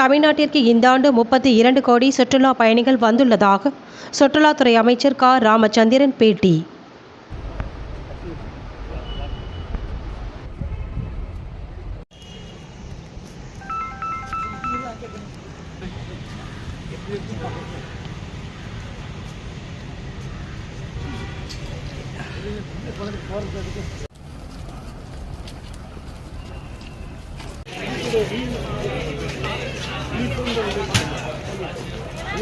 தமிழ்நாட்டிற்கு இந்த ஆண்டு முப்பத்தி இரண்டு கோடி சுற்றுலா பயணிகள் வந்துள்ளதாக சுற்றுலாத்துறை அமைச்சர் க. ராமச்சந்திரன் பேட்டி.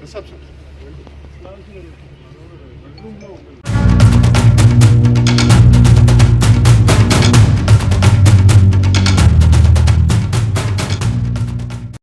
Reception.